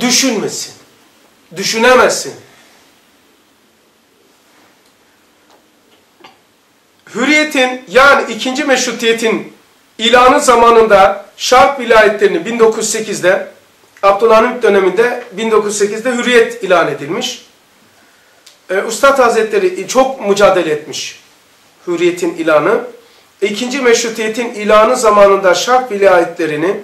düşünmesin. Düşünemezsin. Hürriyetin yani ikinci meşrutiyetin ilanı zamanında şark vilayetlerini 1908'de Abdülhamit döneminde 1908'de hürriyet ilan edilmiş. Ee, Ustad Hazretleri çok mücadele etmiş hürriyetin ilanı. İkinci meşrutiyetin ilanı zamanında şark vilayetlerini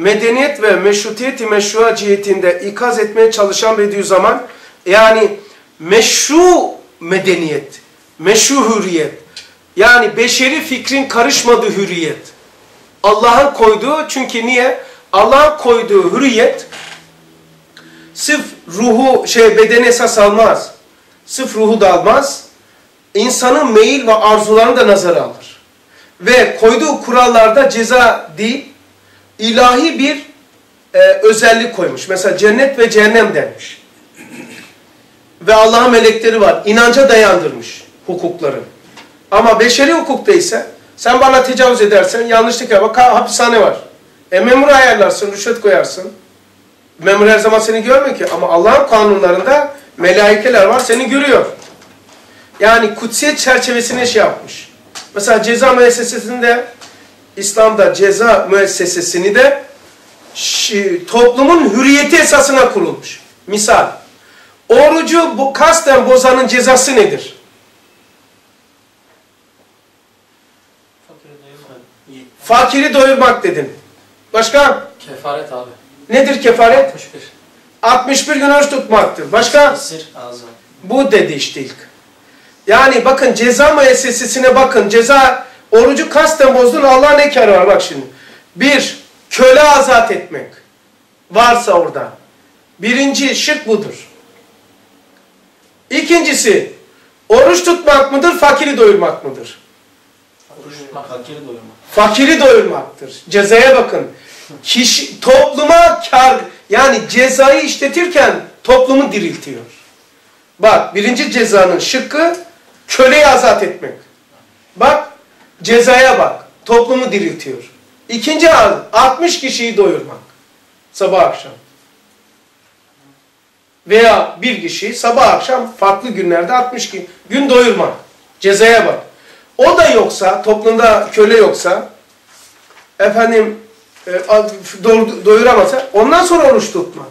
medeniyet ve meşrutiyeti meşrua cihetinde ikaz etmeye çalışan Bediüzzaman yani meşru medeniyet, meşru hürriyet yani beşeri fikrin karışmadığı hürriyet. Allah'ın koyduğu çünkü niye? Allah'ın koyduğu hürriyet sırf ruhu şey bedeni esas almaz. Sırf ruhu da almaz. İnsanın meyil ve arzularını da nazara alır. Ve koyduğu kurallarda ceza değil, ilahi bir e, özellik koymuş. Mesela cennet ve cehennem denmiş. Ve Allah'ın melekleri var. İnanca dayandırmış hukukları. Ama beşeri hukukta ise sen bana tecavüz edersen yanlışlık yap. Bak hapishane var. E memur ayarlarsın, rüşvet koyarsın. Memur her zaman seni görmüyor ki. Ama Allah'ın kanunlarında melaikeler var seni görüyor. Yani kutsiyet çerçevesine şey yapmış. Mesela ceza müessesesinde İslam'da ceza müessesesini de toplumun hürriyeti esasına kurulmuş. Misal, orucu bu, kasten bozanın cezası nedir? Fakiri doyurmak dedin. Başka? Kefaret abi. Nedir kefaret? 61. 61 gün oruç tutmaktır. Başka? Sır ağzı. Bu dedi işte ilk. Yani bakın ceza müessesesine bakın. Ceza orucu kasten bozdun Allah ne karı var bak şimdi. Bir, köle azat etmek. Varsa orada. Birinci şık budur. İkincisi, oruç tutmak mıdır, fakiri doyurmak mıdır? Oruç tutmak, fakiri doyurmak. Fakiri doyurmaktır. Cezaya bakın. Kişi, topluma kar, yani cezayı işletirken toplumu diriltiyor. Bak birinci cezanın şıkkı köleyi azat etmek. Bak cezaya bak. Toplumu diriltiyor. İkinci az 60 kişiyi doyurmak. Sabah akşam. Veya bir kişi sabah akşam farklı günlerde 60 gün doyurmak. Cezaya bak. O da yoksa, toplumda köle yoksa, efendim e, doyuramasa ondan sonra oruç tutmak.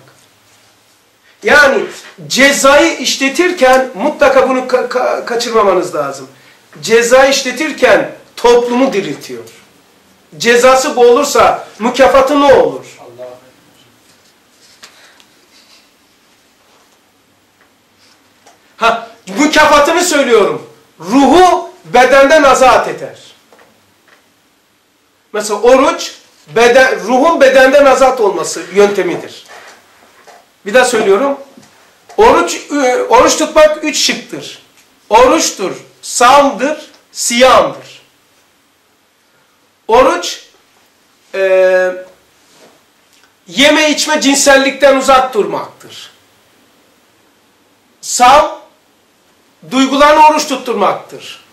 Yani cezayı işletirken mutlaka bunu ka ka kaçırmamanız lazım. Ceza işletirken toplumu diriltiyor. Cezası bu olursa mükafatı ne olur? Ha, mükafatını söylüyorum. Ruhu bedenden azat eder. Mesela oruç beden, ruhun bedenden azat olması yöntemidir. Bir daha söylüyorum. Oruç, oruç tutmak üç şıktır. Oruçtur, savmdır, siyamdır. Oruç, e, yeme içme cinsellikten uzak durmaktır. Sav, duygularını oruç tutturmaktır.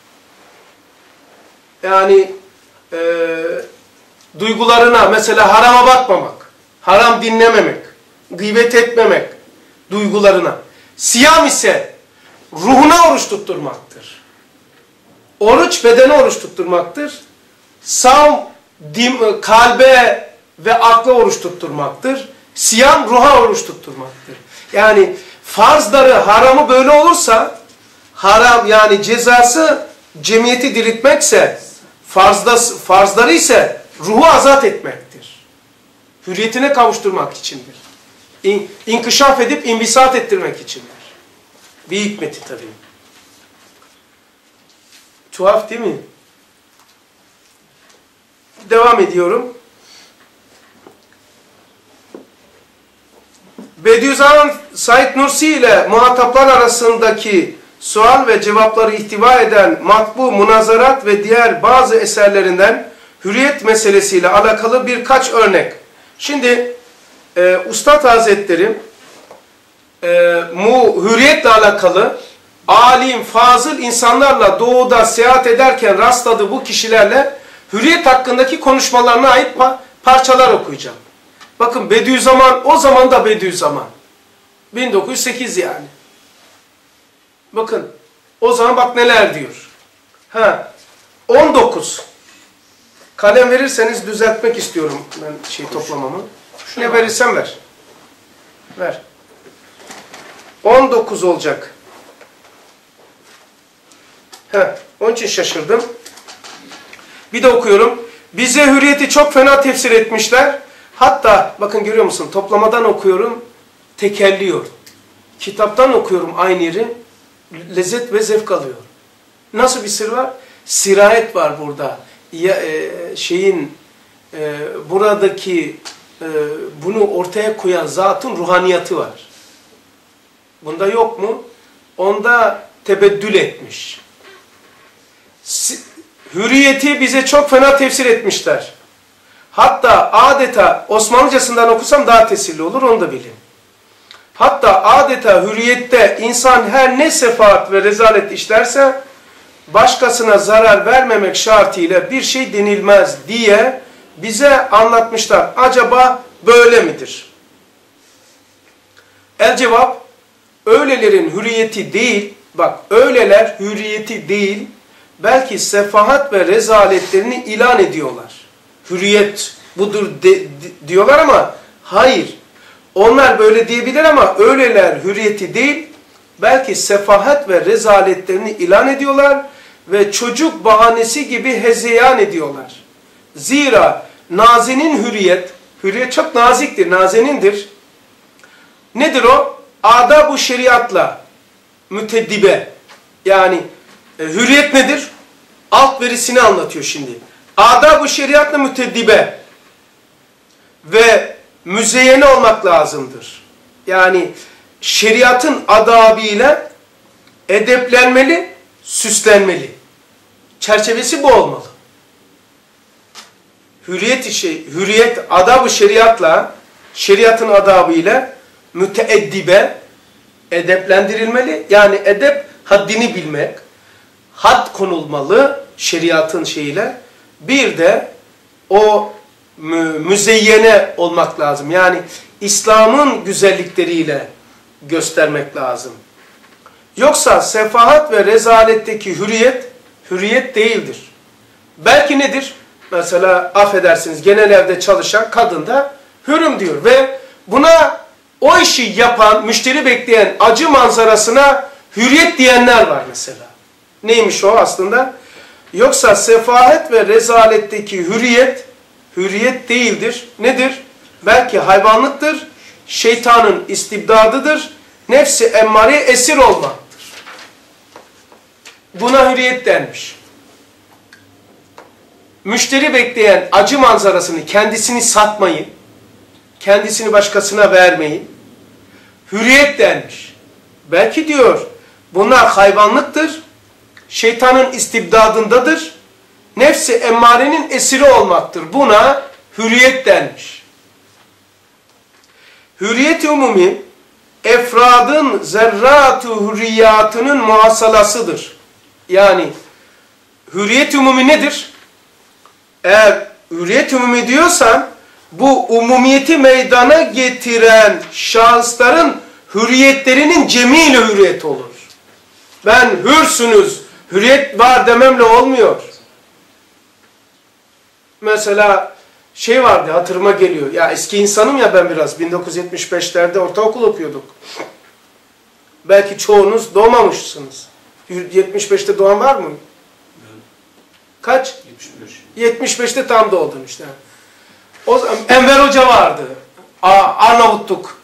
Yani e, duygularına mesela harama bakmamak, haram dinlememek, gıybet etmemek duygularına. Siyam ise ruhuna oruç tutturmaktır. Oruç bedene oruç tutturmaktır. Savm dim, kalbe ve akla oruç tutturmaktır. Siyam ruha oruç tutturmaktır. Yani farzları, haramı böyle olursa haram yani cezası cemiyeti diriltmekse farzda, farzları ise ruhu azat etmektir. Hürriyetine kavuşturmak içindir. İn, inkışaf edip inbisat ettirmek içindir. Bir hikmeti tabii. Tuhaf değil mi? Devam ediyorum. Bediüzzaman Said Nursi ile muhataplar arasındaki sual ve cevapları ihtiva eden matbu, munazarat ve diğer bazı eserlerinden hürriyet meselesiyle alakalı birkaç örnek. Şimdi e, Ustad Hazretleri e, mu, hürriyetle alakalı alim, fazıl insanlarla doğuda seyahat ederken rastladığı bu kişilerle hürriyet hakkındaki konuşmalarına ait pa parçalar okuyacağım. Bakın Bediüzzaman o zaman da Bediüzzaman. 1908 yani. Bakın o zaman bak neler diyor. Ha 19. Kalem verirseniz düzeltmek istiyorum ben şey toplamamı. Ne verirsen ver. Ver. 19 olacak. Heh, onun için şaşırdım. Bir de okuyorum. Bize hürriyeti çok fena tefsir etmişler. Hatta bakın görüyor musun toplamadan okuyorum tekerliyor. Kitaptan okuyorum aynı yeri lezzet ve zevk alıyor. Nasıl bir sır var? Sirayet var burada. Ya, e, şeyin e, buradaki e, bunu ortaya koyan zatın ruhaniyatı var. Bunda yok mu? Onda tebeddül etmiş. Si, hürriyeti bize çok fena tefsir etmişler. Hatta adeta Osmanlıcasından okusam daha tesirli olur onu da bilin. Hatta adeta hürriyette insan her ne sefaat ve rezalet işlerse başkasına zarar vermemek şartıyla bir şey denilmez diye bize anlatmışlar. Acaba böyle midir? El cevap, öylelerin hürriyeti değil, bak öyleler hürriyeti değil, belki sefahat ve rezaletlerini ilan ediyorlar. Hürriyet budur de, de, diyorlar ama hayır. Onlar böyle diyebilir ama öyleler hürriyeti değil, belki sefahat ve rezaletlerini ilan ediyorlar ve çocuk bahanesi gibi hezeyan ediyorlar. Zira nazinin hürriyet, hürriyet çok naziktir, nazenindir. Nedir o? Ada bu şeriatla müteddibe. Yani e, hürriyet nedir? Alt verisini anlatıyor şimdi. Ada bu şeriatla müteddibe. Ve müzeyyene olmak lazımdır. Yani şeriatın adabıyla edeplenmeli, süslenmeli. Çerçevesi bu olmalı. Hürriyet işi, hürriyet adabı şeriatla, şeriatın adabıyla müteeddibe, edeplendirilmeli. Yani edep haddini bilmek, had konulmalı şeriatın şeyiyle. Bir de o mü müzeyyene olmak lazım. Yani İslam'ın güzellikleriyle göstermek lazım. Yoksa sefahat ve rezaletteki hürriyet, hürriyet değildir. Belki nedir? Mesela affedersiniz genel evde çalışan kadın da hürüm diyor ve buna o işi yapan, müşteri bekleyen acı manzarasına hürriyet diyenler var mesela. Neymiş o aslında? Yoksa sefahet ve rezaletteki hürriyet, hürriyet değildir. Nedir? Belki hayvanlıktır, şeytanın istibdadıdır, nefsi emmareye esir olmaktır. Buna hürriyet denmiş. Müşteri bekleyen acı manzarasını, kendisini satmayı, kendisini başkasına vermeyi, hürriyet denmiş. Belki diyor, bunlar hayvanlıktır, şeytanın istibdadındadır, nefsi emmarenin esiri olmaktır. Buna hürriyet denmiş. Hürriyet-i umumi, efradın zerrat-ı hürriyatının muhasalasıdır. Yani hürriyet-i umumi nedir? Eğer hürriyet-i umumi diyorsan, bu umumiyeti meydana getiren şahısların hürriyetlerinin cemiyle hürriyet olur. Ben hürsünüz, hürriyet var dememle olmuyor. Mesela şey vardı hatırıma geliyor. Ya eski insanım ya ben biraz. 1975'lerde ortaokul okuyorduk. Belki çoğunuz doğmamışsınız. 75'te doğan var mı? Kaç? 75. 75'te tam doğdun işte. O zaman Enver Hoca vardı. Arnavutluk.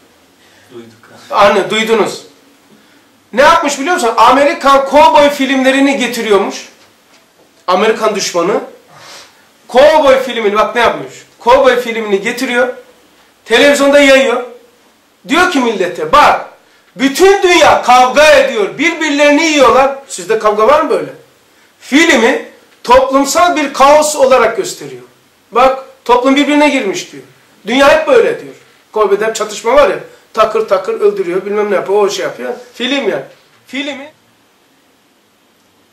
Duyduk. Anne duydunuz. Ne yapmış biliyor musun? Amerikan kovboy filmlerini getiriyormuş. Amerikan düşmanı. Kovboy filmini bak ne yapmış? Kovboy filmini getiriyor. Televizyonda yayıyor. Diyor ki millete bak bütün dünya kavga ediyor. Birbirlerini yiyorlar. Sizde kavga var mı böyle? Filmi toplumsal bir kaos olarak gösteriyor. Bak toplum birbirine girmiş diyor. Dünya hep böyle diyor. Kovboy'da hep çatışma var ya. Takır takır öldürüyor bilmem ne yapıyor o şey yapıyor. Film ya. Filmi.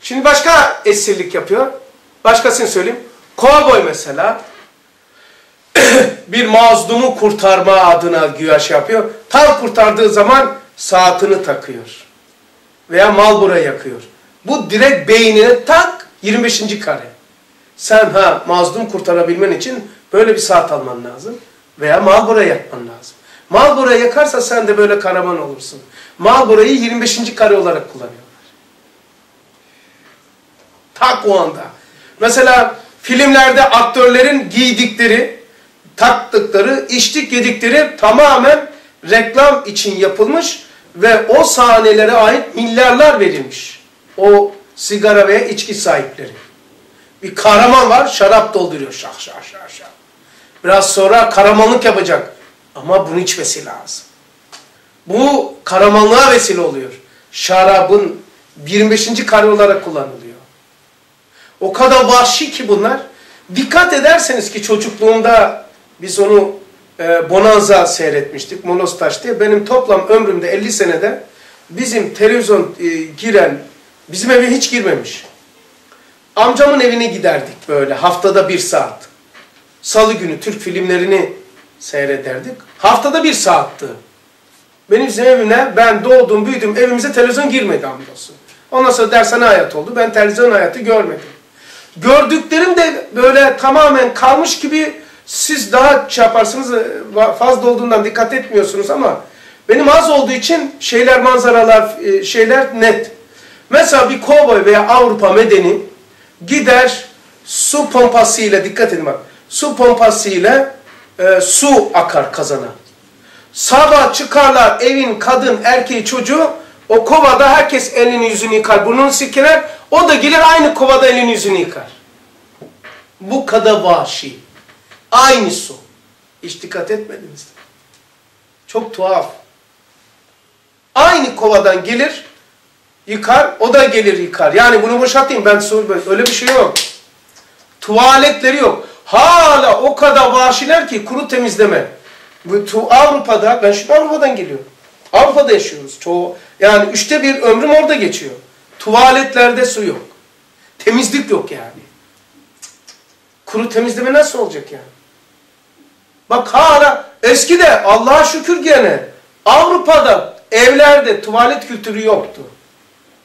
Şimdi başka esirlik yapıyor. Başkasını söyleyeyim. Kovboy mesela bir mazlumu kurtarma adına güya şey yapıyor. Tam kurtardığı zaman saatini takıyor. Veya Malbora yakıyor. Bu direkt beynine tak 25. kare. Sen ha mazlum kurtarabilmen için böyle bir saat alman lazım. Veya Malbora yakman lazım. Malbora yakarsa sen de böyle karaman olursun. Malbora'yı 25. kare olarak kullanıyorlar. Tak o anda. Mesela filmlerde aktörlerin giydikleri, taktıkları, içtik yedikleri tamamen reklam için yapılmış ve o sahnelere ait milyarlar verilmiş. O sigara ve içki sahipleri. Bir kahraman var, şarap dolduruyor. Şah şah şah şah. Biraz sonra kahramanlık yapacak. Ama bunu içmesi lazım. Bu kahramanlığa vesile oluyor. Şarabın 25. kare olarak kullanılıyor. O kadar vahşi ki bunlar. Dikkat ederseniz ki çocukluğumda biz onu e, Bonanza seyretmiştik. Monostaş diye. Benim toplam ömrümde 50 senede bizim televizyon e, giren, bizim eve hiç girmemiş. Amcamın evine giderdik böyle haftada bir saat. Salı günü Türk filmlerini seyrederdik. Haftada bir saatti. Benim bizim evime ben doğdum büyüdüm evimize televizyon girmedi hamdolsun. Ondan sonra dershane hayat oldu. Ben televizyon hayatı görmedim. Gördüklerim de böyle tamamen kalmış gibi siz daha şey yaparsınız fazla olduğundan dikkat etmiyorsunuz ama benim az olduğu için şeyler manzaralar şeyler net. Mesela bir kovboy veya Avrupa medeni gider su pompasıyla dikkat edin bak su pompasıyla e, su akar kazana. Sabah çıkarlar evin kadın, erkeği, çocuğu o kovada herkes elini yüzünü yıkar, burnunu silkeler. O da gelir aynı kovada elini yüzünü yıkar. Bu kadar vahşi. Aynı su. Hiç dikkat etmediniz. Çok tuhaf. Aynı kovadan gelir, yıkar, o da gelir yıkar. Yani bunu boşaltayım ben öyle bir şey yok. Tuvaletleri yok. Hala o kadar vahşiler ki kuru temizleme. Avrupa'da, ben şimdi Avrupa'dan geliyorum. Avrupa'da yaşıyoruz. Çoğu, yani üçte bir ömrüm orada geçiyor. Tuvaletlerde su yok. Temizlik yok yani. Kuru temizleme nasıl olacak yani? Bak hala eski de Allah'a şükür gene Avrupa'da evlerde tuvalet kültürü yoktu.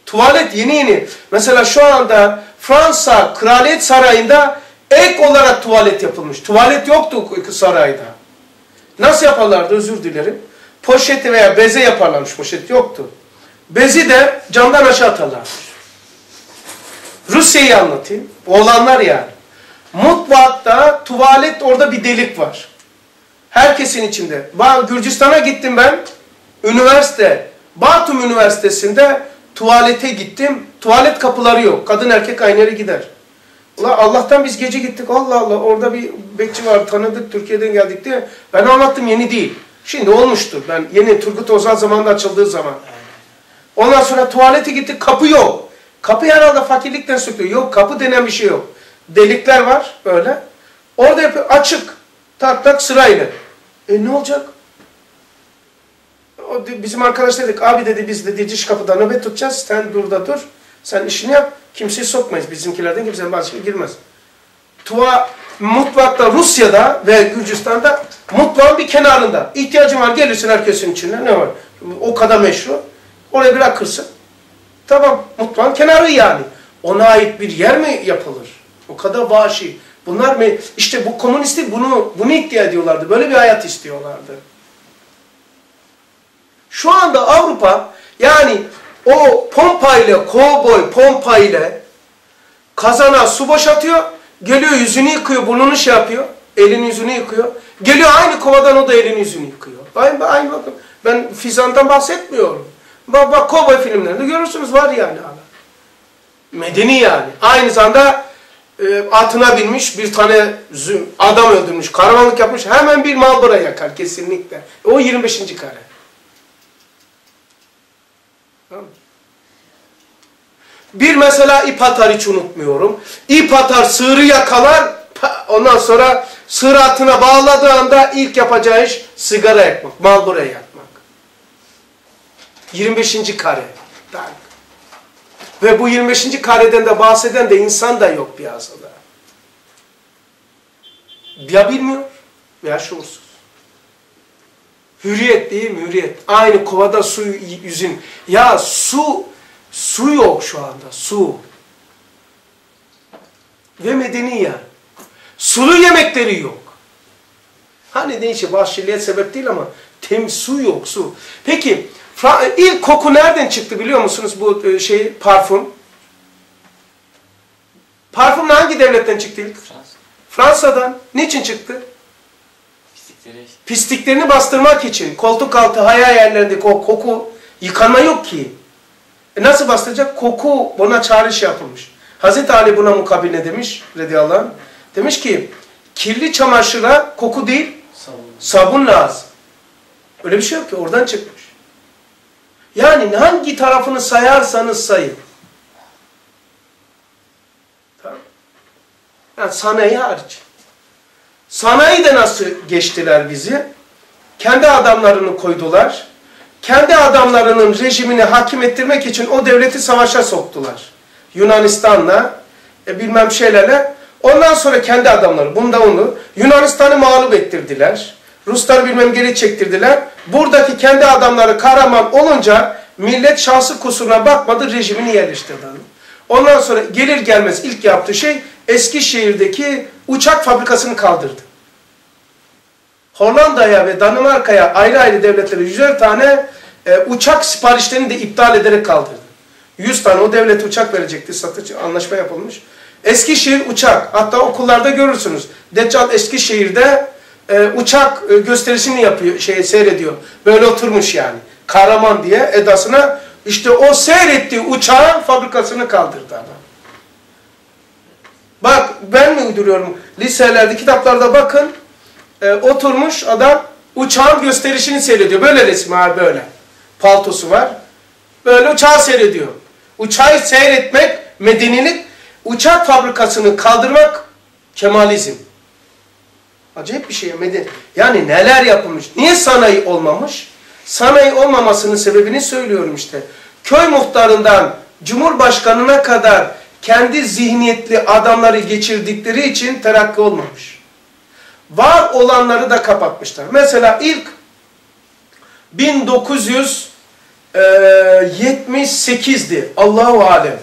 Tuvalet yeni yeni. Mesela şu anda Fransa Kraliyet Sarayı'nda ek olarak tuvalet yapılmış. Tuvalet yoktu sarayda. Nasıl yaparlardı özür dilerim. Poşeti veya beze yaparlarmış. Poşet yoktu. Bezi de camdan aşağı atarlarmış. Rusya'yı anlatayım. Olanlar yani. Mutfakta tuvalet orada bir delik var. Herkesin içinde. Gürcistan'a gittim ben. Üniversite. Batum Üniversitesi'nde tuvalete gittim. Tuvalet kapıları yok. Kadın erkek aynı yere gider. Ulan Allah'tan biz gece gittik. Allah Allah orada bir bekçi var tanıdık Türkiye'den geldik diye. Ben anlattım yeni değil. Şimdi olmuştur. Ben yeni Turgut Özal zamanında açıldığı zaman. Ondan sonra tuvalete gittik kapı yok. Kapı herhalde fakirlikten sökülüyor. Yok kapı denen bir şey yok. Delikler var böyle. Orada yapıyor açık. Tak tak sırayla. E ne olacak? O, bizim arkadaş dedik abi dedi biz dedi diş kapıda nöbet tutacağız. Sen burada dur. Sen işini yap. Kimseyi sokmayız. Bizimkilerden kimsenin başka girmez. Tuva mutfakta Rusya'da ve Gürcistan'da mutfağın bir kenarında. ihtiyacın var gelirsin herkesin içinde. Ne var? O kadar meşru. Oraya bırakırsın. Tamam. Mutfağın kenarı yani. Ona ait bir yer mi yapılır? O kadar vahşi. Bunlar mı? İşte bu komünistler bunu bunu iddia ediyorlardı. Böyle bir hayat istiyorlardı. Şu anda Avrupa yani o pompayla, kovboy pompayla kazana su boşaltıyor. Geliyor yüzünü yıkıyor, burnunu şey yapıyor. Elini yüzünü yıkıyor. Geliyor aynı kovadan o da elini yüzünü yıkıyor. Aynı, aynı bakın. Ben Fizan'dan bahsetmiyorum. Bak bak kovboy filmlerinde görürsünüz var yani hala. Medeni yani. Aynı zamanda e, atına binmiş bir tane adam öldürmüş, karavanlık yapmış. Hemen bir Marlboro yakar kesinlikle. O 25. kare. Bir mesela ip atar hiç unutmuyorum. İp atar, sığırı yakalar. Ondan sonra sığır atına bağladığı anda ilk yapacağı iş sigara yakmak, Marlboro yakmak. 25. kare. Ve bu 25. kareden de bahseden de insan da yok piyasada. Ya bilmiyor veya şuursuz. Hürriyet değil mi? Hürriyet. Aynı kovada su yüzün. Ya su, su yok şu anda. Su. Ve medeni ya. Sulu yemekleri yok. Hani neyse vahşiliğe sebep değil ama temiz su yok su. Peki ilk koku nereden çıktı biliyor musunuz bu e, şey parfüm? Parfüm hangi devletten çıktı ilk? Fransa. Fransa'dan. Niçin çıktı? Pislikleri Pisliklerini bastırmak için. Koltuk altı, haya yerlerindeki o koku yıkanma yok ki. E nasıl bastıracak? Koku buna çağrış yapılmış. Hazreti Ali buna mukabil ne demiş? Radıyallahu anh. Demiş ki kirli çamaşıra koku değil sabun. sabun lazım. Öyle bir şey yok ki oradan çıkmış. Yani hangi tarafını sayarsanız sayın. Tamam. Yani sanayi hariç. Sanayi de nasıl geçtiler bizi? Kendi adamlarını koydular. Kendi adamlarının rejimini hakim ettirmek için o devleti savaşa soktular. Yunanistan'la, e, bilmem şeylerle. Ondan sonra kendi adamları, bunda onu, Yunanistan'ı mağlup ettirdiler. Rusları bilmem geri çektirdiler. Buradaki kendi adamları kahraman olunca millet şansı kusuruna bakmadı, rejimini yerleştirdi. Ondan sonra gelir gelmez ilk yaptığı şey Eskişehir'deki uçak fabrikasını kaldırdı. Hollanda'ya ve Danimarka'ya ayrı ayrı devletlere yüzer tane e, uçak siparişlerini de iptal ederek kaldırdı. 100 tane o devlet uçak verecekti, satış anlaşma yapılmış. Eskişehir uçak, hatta okullarda görürsünüz. Deccal Eskişehir'de e, uçak e, gösterisini yapıyor, şey seyrediyor. Böyle oturmuş yani. Kahraman diye edasına işte o seyrettiği uçağın fabrikasını kaldırdı adam. Bak ben mi uyduruyorum? Liselerde, kitaplarda bakın. E, oturmuş adam uçağın gösterişini seyrediyor. Böyle resim var böyle. Paltosu var. Böyle uçağı seyrediyor. Uçağı seyretmek medenilik, uçak fabrikasını kaldırmak kemalizm. Acayip bir şey medeni. Yani neler yapılmış? Niye sanayi olmamış? Sanayi olmamasının sebebini söylüyorum işte. Köy muhtarından Cumhurbaşkanına kadar kendi zihniyetli adamları geçirdikleri için terakki olmamış. Var olanları da kapatmışlar. Mesela ilk 1978'di. Allahu alem.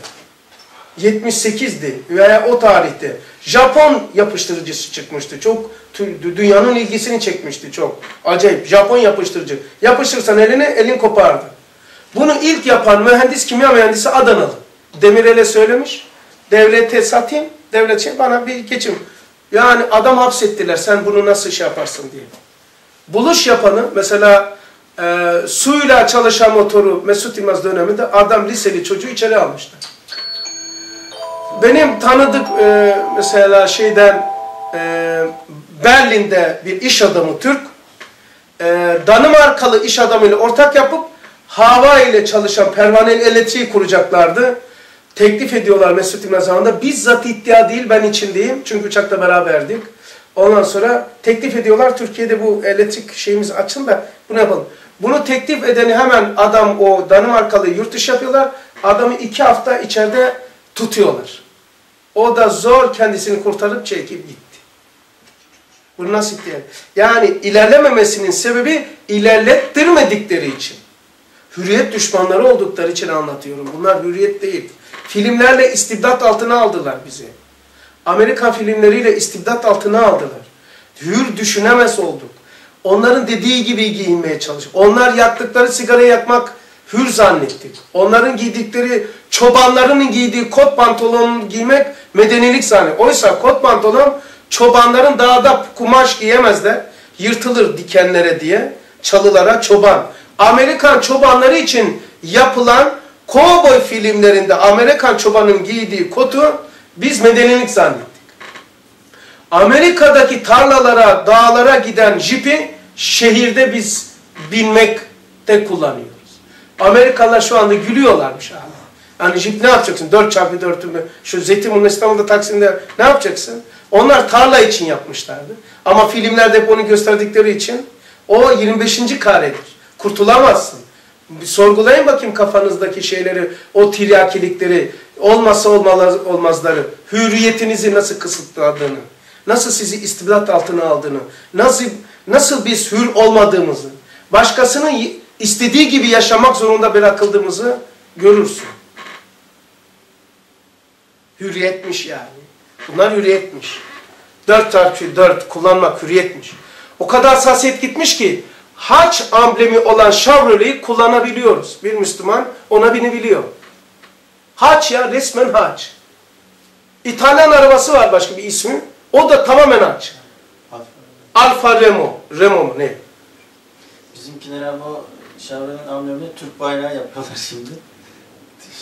78'di veya o tarihte. Japon yapıştırıcısı çıkmıştı. Çok dünyanın ilgisini çekmişti çok. Acayip. Japon yapıştırıcı. Yapıştırsan eline elin kopardı. Bunu ilk yapan mühendis, kimya mühendisi Adanalı. Demirel'e söylemiş. Devlete satayım. Devlet şey bana bir geçim. Yani adam hapsettiler. Sen bunu nasıl şey yaparsın diye. Buluş yapanı mesela e, suyla çalışan motoru Mesut İlmaz döneminde adam liseli çocuğu içeri almışlar. Benim tanıdık e, mesela şeyden e, Berlin'de bir iş adamı Türk e, Danimarkalı iş adamıyla ortak yapıp hava ile çalışan pervaneli elektriği kuracaklardı. Teklif ediyorlar Mesut İlmaz zamanında. Bizzat iddia değil ben içindeyim. Çünkü uçakla beraberdik. Ondan sonra teklif ediyorlar. Türkiye'de bu elektrik şeyimiz açın da bunu yapalım. Bunu teklif edeni hemen adam o Danimarkalı yurt dışı yapıyorlar. Adamı iki hafta içeride tutuyorlar. O da zor kendisini kurtarıp çekip gitti. Bu nasıl diye. Yani ilerlememesinin sebebi ilerlettirmedikleri için. Hürriyet düşmanları oldukları için anlatıyorum. Bunlar hürriyet değil. Filmlerle istibdat altına aldılar bizi. Amerikan filmleriyle istibdat altına aldılar. Hür düşünemez olduk. Onların dediği gibi giyinmeye çalıştık. Onlar yaktıkları sigarayı yakmak hür zannettik. Onların giydikleri, çobanlarının giydiği kot pantolon giymek medenilik zannettik. Oysa kot pantolon çobanların dağda kumaş giyemezler. Yırtılır dikenlere diye. Çalılara çoban. Amerikan çobanları için yapılan kovboy filmlerinde Amerikan çobanın giydiği kotu biz medenilik zannettik. Amerika'daki tarlalara, dağlara giden jipi şehirde biz binmekte kullanıyoruz. Amerikalılar şu anda gülüyorlarmış abi. Yani jip ne yapacaksın? 4 çarpı 4 mü? Şu Zeytinburnu İstanbul'da Taksim'de ne yapacaksın? Onlar tarla için yapmışlardı. Ama filmlerde hep onu gösterdikleri için o 25. karedir. Kurtulamazsın. Bir sorgulayın bakayım kafanızdaki şeyleri, o tiryakilikleri, olmazsa olmazları, hürriyetinizi nasıl kısıtladığını. nasıl sizi istibdat altına aldığını, nasıl nasıl biz hür olmadığımızı, başkasının istediği gibi yaşamak zorunda bırakıldığımızı görürsün. Hürriyetmiş yani. Bunlar hürriyetmiş. Dört çarpı dört kullanmak hürriyetmiş. O kadar hassasiyet gitmiş ki haç amblemi olan Chevrolet'i kullanabiliyoruz. Bir Müslüman ona binebiliyor. Haç ya resmen haç. İtalyan arabası var başka bir ismi. O da tamamen haç. Alfa Remo. Remo mu ne? Bizimkiler ama o Chevrolet'in amblemini Türk bayrağı yapıyorlar şimdi.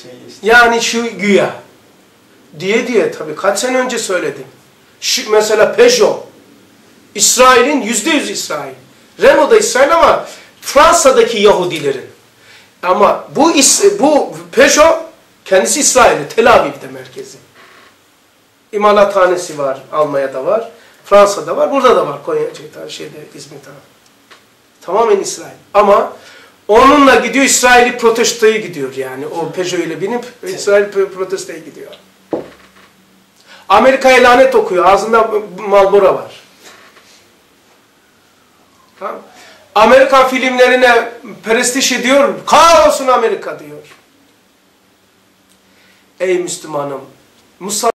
Şey işte. Yani şu güya. Diye diye tabii kaç sene önce söyledim. Şu, mesela Peugeot. İsrail'in yüzde yüz İsrail. Renault da İsrail ama Fransa'daki Yahudilerin. Ama bu bu Peugeot kendisi İsrail'de, Tel Aviv'de merkezi. İmalathanesi var, Almanya'da var, Fransa'da var, burada da var Konya şeyde, şeyde İzmir'de. Tamamen İsrail. Ama onunla gidiyor İsrail'i protestoya gidiyor yani. O Peugeot ile binip İsrail protestoya gidiyor. Amerika'ya lanet okuyor. Ağzında Marlboro var. Tamam. Amerikan filmlerine prestij ediyor. Kahrolsun Amerika diyor. Ey Müslümanım. Musa